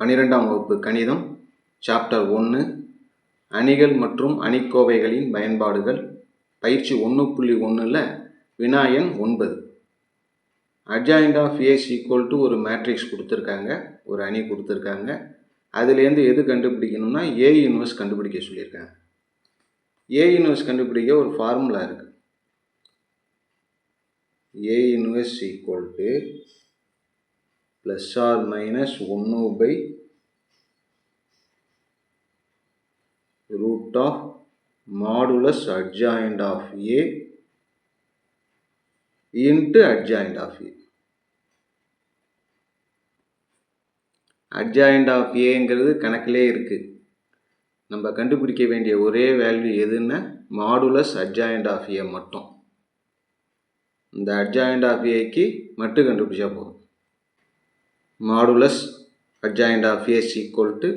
பன்னிரெண்டாம் வகுப்பு கணிதம் சாப்டர் ஒன்று அணிகள் மற்றும் அணிக்கோவைகளின் பயன்பாடுகள் பயிற்சி ஒன்று புள்ளி ஒன்றில் வினாயன் ஒன்பது. Adjoint of A's equal to ஒரு மேட்ரிக்ஸ் கொடுத்துருக்காங்க ஒரு அணி கொடுத்துருக்காங்க. அதுலேருந்து எது கண்டுபிடிக்கணும்னா ஏ யூனிவர்ஸ் கண்டுபிடிக்க சொல்லியிருக்காங்க. ஏ யூனிவர்ஸ் கண்டுபிடிக்க ஒரு ஃபார்முலா இருக்குது A inverse equal to plus or minus ஒன்று by root of modulus adjoint of A into adjoint of A adjoint of ஏங்கிறது கணக்கிலே இருக்குது நம்ம கண்டுபிடிக்க வேண்டிய ஒரே வேல்யூ எதுன்னா மாடுலஸ் அட்ஜாயிண்ட் ஆஃப் ஏ மட்டும். இந்த அட்ஜாயிண்ட் ஆஃப் ஏக்கு மட்டும் கண்டுபிடிச்சா போதும். Modulus adjoint of A's equal to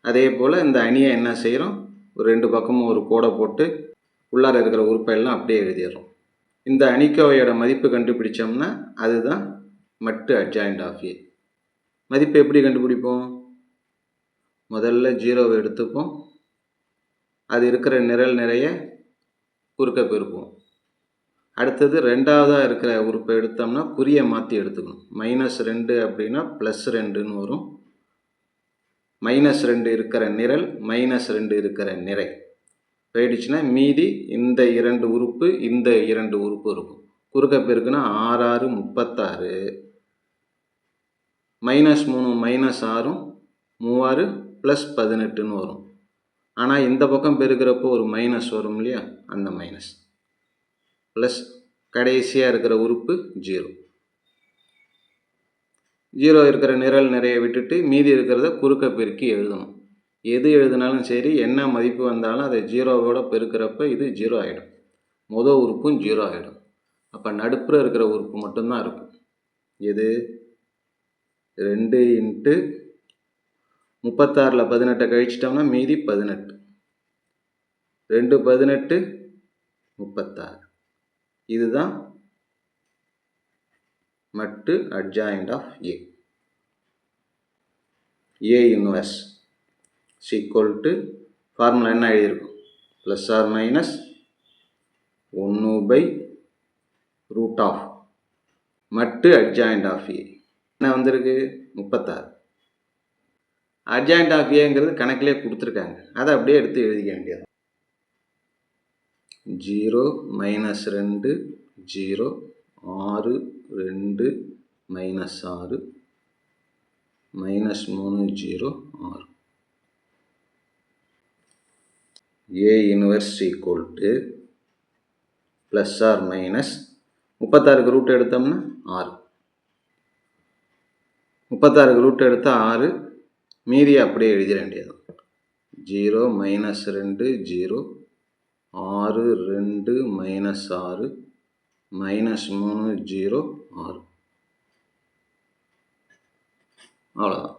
அதே போல் இந்த அணியை என்ன செய்கிறோம்? ஒரு ரெண்டு பக்கமும் ஒரு கோடை போட்டு உள்ளார இருக்கிற உறுப்பையெல்லாம் அப்படியே எழுதிடுறோம். இந்த அணிக்கோவையோட மதிப்பு கண்டுபிடிச்சோம்னா அதுதான் மட்டு அட்ஜாயிண்ட் ஆஃப் ஏ மதிப்பு எப்படி கண்டுபிடிப்போம்? முதல்ல ஜீரோவை எடுத்துப்போம். அது இருக்கிற நிரல் நிறைய குறுக்க பெருப்போம் அடுத்தது ரெண்டாவதாக இருக்கிற உறுப்பை எடுத்தோம்னா குறியை மாற்றி எடுத்துக்கணும். மைனஸ் ரெண்டு அப்படின்னா ப்ளஸ் ரெண்டுன்னு வரும். மைனஸ் ரெண்டு இருக்கிற நிரல் மைனஸ் ரெண்டு இருக்கிற நிறை. போயிடுச்சுன்னா மீதி இந்த இரண்டு உறுப்பு இந்த இரண்டு உறுப்பு இருக்கும். குறுக்க பெருக்குன்னா ஆறு ஆறு முப்பத்தாறு. மைனஸ் மூணு மைனஸ் ஆறும் மூவாறு ப்ளஸ் பதினெட்டுன்னு வரும். ஆனால் இந்த பக்கம் பெருக்கிறப்போ ஒரு மைனஸ் வரும் இல்லையா? அந்த மைனஸ் ப்ளஸ் கடைசியாக இருக்கிற உறுப்பு ஜீரோ ஜீரோ இருக்கிற நிரல் நிறைய விட்டுட்டு மீதி இருக்கிறத குறுக்க பெருக்கி எழுதணும். எது எழுதினாலும் சரி என்ன மதிப்பு வந்தாலும் அதை ஜீரோவோட பெருக்கிறப்ப இது ஜீரோ ஆகிடும் மொதல் உறுப்பும் ஜீரோ ஆகிடும் அப்போ நடுப்புற இருக்கிற உறுப்பு மட்டும்தான் இருக்கும். எது? ரெண்டு இன்ட்டு முப்பத்தாறில் பதினெட்டை கழிச்சிட்டோம்னா மீதி பதினெட்டு. ரெண்டு பதினெட்டு முப்பத்தாறு. இதுதான் mod adjoint of A A inverse equal to formula என்ன எழுதியிருக்கும்? ப்ளஸ் ஆர் மைனஸ் ஒன்று by root of mod adjoint of A என்ன வந்திருக்கு? முப்பத்தாறு. அட்ஜாயிண்ட் ஆஃப் ஏங்கிறது கணக்கிலே கொடுத்துருக்காங்க. அதை அப்படியே எடுத்து எழுதிக்க வேண்டியது ஜீரோ மைனஸ் ரெண்டு ஜீரோ ஆறு ரெண்டு மைனஸ் ஆறு மைனஸ் மூணு ஜீரோ ஆறு. A inverse equal to plus or minus முப்பத்தாறுக்கு root எடுத்தோம்னா ஆறு. முப்பத்தாறுக்கு ரூட் எடுத்தால் ஆறு மீதி அப்படியே எழுதிட வேண்டியது ஜீரோ மைனஸ் ரெண்டு ஜீரோ ஆறு ரெண்டு மைனஸ் ஆறு மைனஸ் மூணு ஜீரோ ஆறு. அவ்வளோதான்